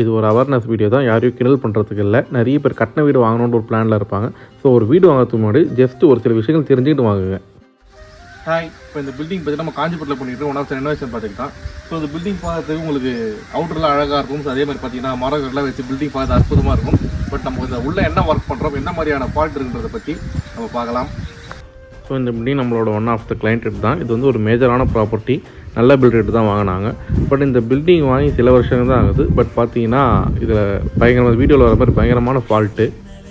இது ஒரு awareness video தான் யாரையும் கிண்டல் பண்ணுறதுக்கு இல்லை. நிறைய பேர் கட்டின வீடு வாங்கணுன்ற ஒரு பிளானில் இருப்பாங்க. ஸோ ஒரு வீடு வாங்குறதுக்கு முன்னாடி ஜஸ்ட் ஒரு சில விஷயங்கள் தெரிஞ்சுக்கிட்டு வாங்குங்க. ஹாய் இப்போ இந்த பில்டிங் பற்றி நம்ம காஞ்சிபுரத்தில் பண்ணிட்டு ஒன் ஆஃப் ரெனோவேஷன் தான். ஸோ இந்த பில்டிங் பார்க்கறதுக்கு உங்களுக்கு அவுட்டர்லாம் அழகாக இருக்கும். ஸோ அதே மாதிரி பார்த்தீங்கன்னா மரங்கள்லாம் வச்சு பில்டிங் பார்த்து அற்புதமாக இருக்கும். பட் நம்ம இந்த உள்ள என்ன ஒர்க் பண்ணுறோம் என்ன மாதிரியான ஃபால்ட் இருக்குன்றதை பற்றி நம்ம பார்க்கலாம். ஸோ இந்த பில்டிங் நம்மளோட ஒன் ஆஃப் த கிளைண்ட் தான். இது வந்து ஒரு மேஜரான ப்ராப்பர்ட்டி நல்ல பில்ட் ரேட்டு தான் வாங்கினாங்க. பட் இந்த பில்டிங் வாங்கி சில வருஷங்கள் தான் ஆகுது. பட் பார்த்தீங்கன்னா இதில் பயங்கரமான வீடியோவில் வர மாதிரி பயங்கரமான ஃபால்ட்டு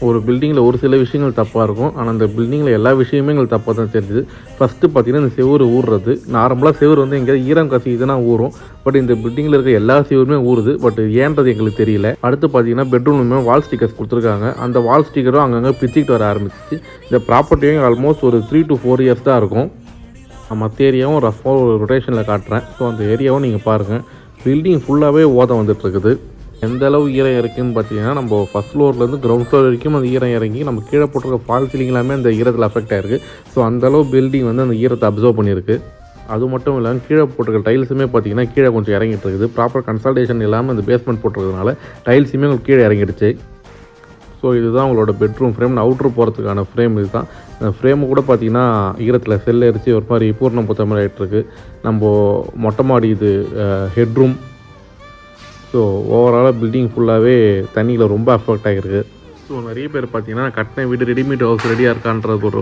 ஒரு பில்டிங்கில் ஒரு சில விஷயங்கள் தப்பாக இருக்கும். ஆனால் அந்த பில்டிங்கில் எல்லா விஷயமே எங்களுக்கு தப்பாக தான் தெரிஞ்சுது. ஃபஸ்ட்டு பார்த்தீங்கன்னா இந்த செவுரு ஊறுறது நார்மலாக செவுரு வந்து எங்கேயாவது ஈரம் கசிதுன்னா ஊறும். பட் இந்த பில்டிங்கில் இருக்க எல்லா செவருமே ஊறுது. பட் ஏன்றது எங்களுக்கு தெரியல. அடுத்து பார்த்தீங்கன்னா பெட்ரூம்லுமே வால் ஸ்டிக்கர்ஸ் கொடுத்துருக்காங்க. அந்த வால் ஸ்டிக்கரும் அங்கங்கே பிச்சுக்கிட்டு வர ஆரம்பிச்சிச்சு. இந்த ப்ராப்பர்ட்டியும் ஆல்மோஸ்ட் ஒரு த்ரீ டு ஃபோர் இயர்ஸ் தான் இருக்கும். மற்ற ஏரியாவும் ரஃபாக ஒரு ரொட்டேஷனில் காட்டுறேன். ஸோ அந்த ஏரியாவும் நீங்கள் பாருங்கள் பில்டிங் ஃபுல்லாகவே ஓதம் வந்துட்டுருக்குது. எந்த அளவு ஈரம் இருக்குன்னு பார்த்தீங்கன்னா நம்ம ஃபஸ்ட் ஃப்ளோர்லேருந்து கிரவுண்ட் ஃப்ளோர் வரைக்கும் அந்த ஈரம் இறங்கி நம்ம கீழே போட்டிருக்க ஃபால் சீலிங் எல்லாமே அந்த ஈரத்தில் அஃபெக்ட் ஆயிருக்கு. ஸோ அந்த அளவு பில்டிங் வந்து அந்த ஈரத்தை அப்சர்வ் பண்ணியிருக்கு. அது மட்டும் இல்லாமல் கீழே போட்டிருக்க டைல்ஸுமே பார்த்தீங்கன்னா கீழே கொஞ்சம் இறங்கிட்டு இருக்குது ப்ராப்பர் கன்சல்டேஷன் இல்லாமல் அந்த பேஸ்மெண்ட் போட்டிருக்கிறதுனால டைல்ஸுமே உங்களுக்கு கீழே இறங்கிடுச்சு. ஸோ இதுதான் உங்களோட பெட்ரூம் ஃப்ரேம் அவுட்ரு போகிறதுக்கான ஃப்ரேம் இதுதான். இந்த ஃப்ரேமு கூட பார்த்தீங்கன்னா ஈரத்தில் செல் எரிச்சு ஒரு மாதிரி பூர்ணம் புத்த மாதிரி ஆகிட்டுருக்கு நம்ம மொட்டை மாடி இது ஹெட்ரூம் ஸோ ஓவராலாக பில்டிங் ஃபுல்லாகவே தண்ணியில் ரொம்ப அஃபெக்ட் ஆகிருக்கு ஸோ நிறைய பேர் பார்த்தீங்கன்னா கட்டின வீடு ரெடிமேட் ஹவுஸ் ரெடியாக இருக்கான்றது ஒரு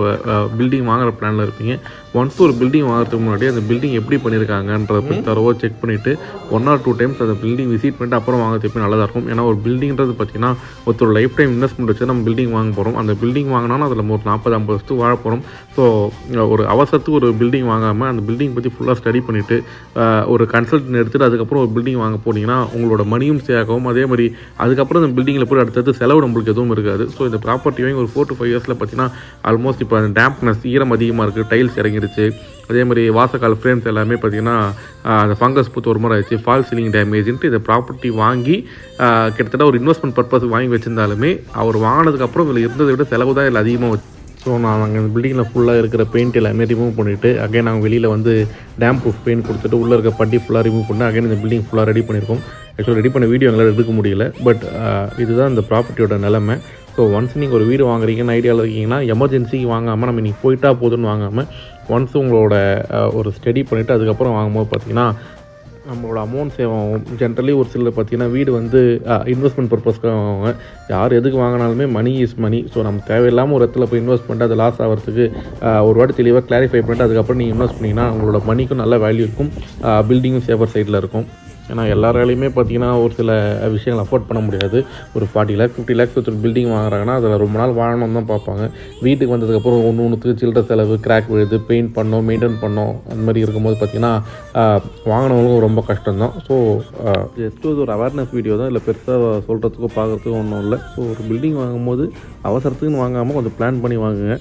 பில்டிங் வாங்குற பிளானில் இருப்பீங்க ஒன்ஸ் ஒரு பில்டிங் வாங்குறதுக்கு முன்னாடி அந்த பில்டிங் எப்படி பண்ணியிருக்காங்கன்றத பற்றி தரவாக செக் பண்ணிவிட்டு ஒன் ஆர் டூ டைம்ஸ் அந்த பில்டிங் விசிட் பண்ணிட்டு அப்புறம் வாங்குறது எப்போ நல்லதாக இருக்கும்? ஏன்னா ஒரு பில்டிங்கிறது பார்த்தீங்கன்னா ஒருத்தர் லைஃப் டைம் இன்வெஸ்ட்மெண்ட் வச்சு நம்ம பில்டிங் வாங்க போகிறோம் அந்த பில்டிங் வாங்கினாலும் அதில் ஒரு நாற்பது ஐம்பது வருஷத்துக்கு வாழ போகிறோம் ஸோ ஒரு அவசரத்துக்கு ஒரு பில்டிங் வாங்காமல் அந்த பில்டிங் பற்றி ஃபுல்லாக ஸ்டடி பண்ணிவிட்டு ஒரு கன்சல்டன் எடுத்துகிட்டு அதுக்கப்புறம் ஒரு பில்டிங் வாங்க போனீங்கன்னா உங்களோட மணியும் சேகவும் அதே மாதிரி அதுக்கப்புறம் அந்த பில்டிங்கில் போய் அடுத்தது செலவு நம்மளுக்கு எதுவும் இருக்காது. ஸோ இந்த ப்ராப்பர்ட்டி வாங்கி ஒரு ஃபோர் டு ஃபைவ் இயர்ஸில் பார்த்தீங்கன்னா ஆல்மோஸ்ட் இப்போ அந்த டேம்ப்னஸ் ஈரம் அதிகமாக இருக்குது டைல்ஸ் இறங்கிருச்சு. அதே மாதிரி வாசக்கால் ஃப்ரேம்ஸ் எல்லாமே பார்த்தீங்கன்னா அந்த ஃபங்கஸ் பூத்து ஒரு மாதிரி ஆயிடுச்சு. ஃபால் சீலிங் டேமேஜ்ன்ட்டு இந்த ப்ராப்பர்ட்டி வாங்கி கிட்டத்தட்ட ஒரு இன்வெஸ்ட்மெண்ட் பர்பஸ் வாங்கி வச்சிருந்தாலுமே அவர் வாங்கினதுக்கப்புறம் இதில் இருந்ததை விட செலவு தான் இதில் அதிகமாக வச்சு ஸோ நான் அங்கே பில்டிங்கில் ஃபுல்லாக இருக்கிற பெயிண்ட் எல்லாமே ரிமூவ் பண்ணிவிட்டு அகைன் நாங்கள் வெளியில் வந்து டேம் ப்ரூஃப் பெயிண்ட் கொடுத்துட்டு உள்ளே இருக்க பட்டி ஃபுல்லாக ரிமூவ் பண்ணி அகைன் இந்த பில்டிங் ஃபுல்லாக ரெடி பண்ணியிருக்கோம் ஆக்சுவலாக ரெடி பண்ண வீடியோ எங்களால் எடுக்க முடியல. பட் uh, இதுதான் இந்த ப்ராப்பர்ட்டியோட நிலமை. ஸோ ஒன்ஸ் நீங்கள் ஒரு வீடு வாங்குறீங்கன்னு ஐடியாவில் இருக்கீங்கன்னா எமர்ஜென்சிக்கு வாங்காமல் நம்ம நீங்கள் போயிட்டா போதும்னு வாங்காமல் ஒன்ஸ் உங்களோட uh, ஒரு ஸ்டடி பண்ணிவிட்டு அதுக்கப்புறம் வாங்கும்போது பார்த்தீங்கன்னா நம்மளோட அமௌண்ட் சேவ் ஆகும். ஜென்ரலி ஒரு சிலர் பார்த்தீங்கன்னா வீடு வந்து uh, இன்வெஸ்ட்மெண்ட் பர்பஸ்க்காக வாங்குவாங்க. யார் எதுக்கு வாங்கினாலுமே மணி இஸ் மணி ஸோ நம்ம தேவையில்லாமல் ஒரு இடத்துல போய் இன்வெஸ்ட் பண்ணிட்டு அது லாஸ் ஆகிறதுக்கு ஒரு வாட்டி தெளிவாக கிளாரிஃபை பண்ணிட்டு அதுக்கப்புறம் நீங்கள் இன்வெஸ்ட் பண்ணிங்கன்னா உங்களோட மணிக்கும் நல்ல வேல்யூ இருக்கும் பில்டிங்கும் சேஃபர் சைடில் இருக்கும். ஏன்னா எல்லாராலையுமே பார்த்தீங்கன்னா ஒரு சில விஷயங்கள் அஃபோர்ட் பண்ண முடியாது. ஒரு ஃபார்ட்டி லேக் ஃபிஃப்டி லேக்ஸ் ஒரு பில்டிங் வாங்குறாங்கன்னா அதில் ரொம்ப நாள் வாழணும் தான் பார்ப்பாங்க. வீட்டுக்கு வந்ததுக்கப்புறம் ஒன்று ஒன்றுத்துக்கு சில்லற செலவு கிராக் விழுது பெயிண்ட் பண்ணோம் மெயின்டைன் பண்ணோம் அந்த மாதிரி இருக்கும்போது பார்த்திங்கன்னா வாங்கினவங்களுக்கும் ரொம்ப கஷ்டம்தான். ஸோ ஜஸ்ட் ஒரு அவேர்னஸ் வீடியோ தான். இல்லை பெருசாக சொல்கிறதுக்கோ பார்க்குறதுக்கோ ஒன்றும் இல்லை. ஸோ ஒரு பில்டிங் வாங்கும்போது அவசரத்துக்குன்னு வாங்காமல் கொஞ்சம் பிளான் பண்ணி வாங்குங்க.